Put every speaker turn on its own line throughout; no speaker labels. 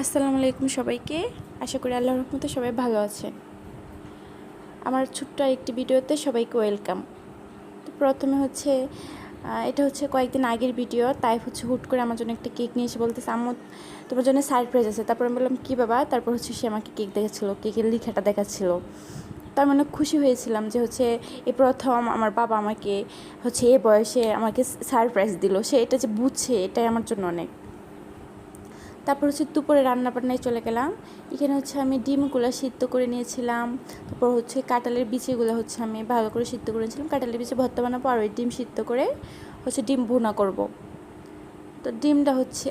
আসসালামু আলাইকুম সবাইকে। আশা করি আল্লাহর রহমতে সবাই ভালো আছেন আমার ছোট্ট একটি ভিডিওতে সবাইকে ওয়েলকাম। তো প্রথমে হচ্ছে এটা হচ্ছে কয়েকদিন আগের ভিডিও, তাই হচ্ছে হুট করে আমার জন্য একটা কেক নিয়ে এসে বলতেছে, আম্মু, তোমার জন্য সারপ্রাইজ আছে। তারপর আমি বললাম, কী বাবা? তারপর হচ্ছে সে আমাকে কেক দেখাচ্ছিলো, কেকের লিখাটা দেখাচ্ছিলো। তার মানে খুশি হয়েছিলাম যে হচ্ছে এই প্রথম আমার বাবা আমাকে হচ্ছে এ বয়সে আমাকে সারপ্রাইজ দিল। সে এটা যে বুঝছে, এটাই আমার জন্য অনেক। তারপর হচ্ছে দুপুরে রান্না বান্নায় চলে গেলাম। এখানে হচ্ছে আমি ডিমগুলো সিদ্ধ করে নিয়েছিলাম। তারপর হচ্ছে কাঁঠালের বিচিগুলো হচ্ছে আমি ভালো করে সিদ্ধ করেছিলাম কাঁঠালের বিচি ভর্তা বানাবো আর ওই ডিম সিদ্ধ করে হচ্ছে ডিম ভুনা করব। তো ডিমটা হচ্ছে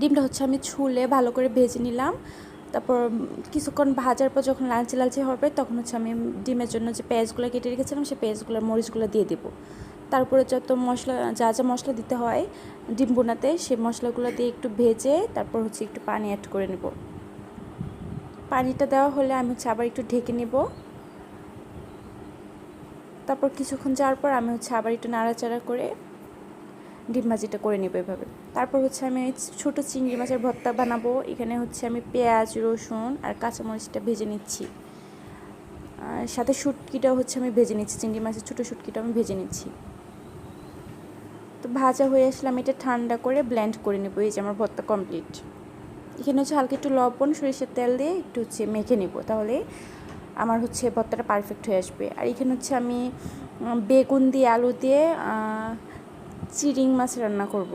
ডিমটা হচ্ছে আমি ছুলে ভালো করে ভেজে নিলাম। তারপর কিছুক্ষণ ভাজার পর যখন লালচে লালচে হবে তখন হচ্ছে আমি ডিমের জন্য যে পেঁয়াজগুলো কেটে রেখেছিলাম সেই পেঁয়াজগুলো, মরিচগুলো দিয়ে দেবো। তারপরে যত মশলা, যা যা মশলা দিতে হয় ডিম বোনাতে, সেই মশলাগুলো দিয়ে একটু ভেজে তারপর হচ্ছে একটু পানি অ্যাড করে নেব। পানিটা দেওয়া হলে আমি হচ্ছে আবার একটু ঢেকে নেব। তারপর কিছুক্ষণ যাওয়ার পর আমি হচ্ছে আবার একটু নাড়াচাড়া করে ডিম ভাজিটা করে নেব এভাবে। তারপর হচ্ছে আমি ছোটো চিংড়ি মাছের ভর্তা বানাবো। এখানে হচ্ছে আমি পেঁয়াজ, রসুন আর কাঁচামরিচটা ভেজে নিচ্ছি। সাথে শুটকিটাও হচ্ছে আমি ভেজে নিচ্ছি, চিংড়ি মাছের ছোটো শুটকিটাও আমি ভেজে নিচ্ছি। তো ভাজা হয়ে আসলে আমি এটা ঠান্ডা করে ব্লেন্ড করে নেব, এই যে আমার ভর্তা কমপ্লিট এখানে হচ্ছে হালকা একটু লবণ, সরিষার তেল দিয়ে একটু হচ্ছে মেখে নেব, তাহলে আমার হচ্ছে ভর্তাটা পারফেক্ট হয়ে আসবে। আর এখানে হচ্ছে আমি বেগুন দিয়ে আলু দিয়ে চিরিং মাছ রান্না করব।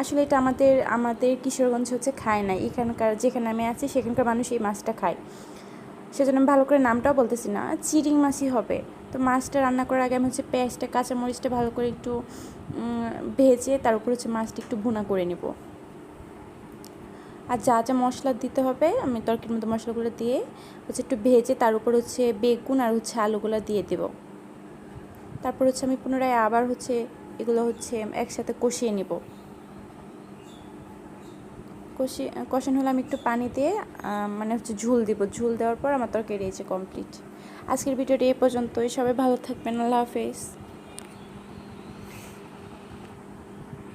আসলে এটা আমাদের আমাদের কিশোরগঞ্জ হচ্ছে খায় না, এখানকার যেখানে আমি আছি সেখানকার মানুষ এই মাছটা খায়। সেজন্য আমি ভালো করে নামটাও বলতেছি না। চিরিং মাছই হবে। তো মাছটা রান্না করার আগে আমি হচ্ছে পেঁয়াজটা, কাঁচামরিচটা ভালো করে একটু ভেজে তার উপর হচ্ছে মাছটা একটু ভুনা করে নেব। আর যা যা মশলা দিতে হবে, আমি তরকির মতো মশলাগুলো দিয়ে হচ্ছে একটু ভেজে তার উপর হচ্ছে বেগুন আর হচ্ছে আলুগুলো দিয়ে দেব। তারপর হচ্ছে আমি পুনরায় আবার হচ্ছে এগুলো হচ্ছে একসাথে কষিয়ে নেব। কষি কষানো হলে আমি একটু পানি দিয়ে মানে হচ্ছে ঝুল দিব। ঝুল দেওয়ার পর আমার তরকারি এই কমপ্লিট আজকের ভিডিওটি এ পর্যন্তই। সবাই ভালো থাকবেন। আল্লাহ হাফেজ।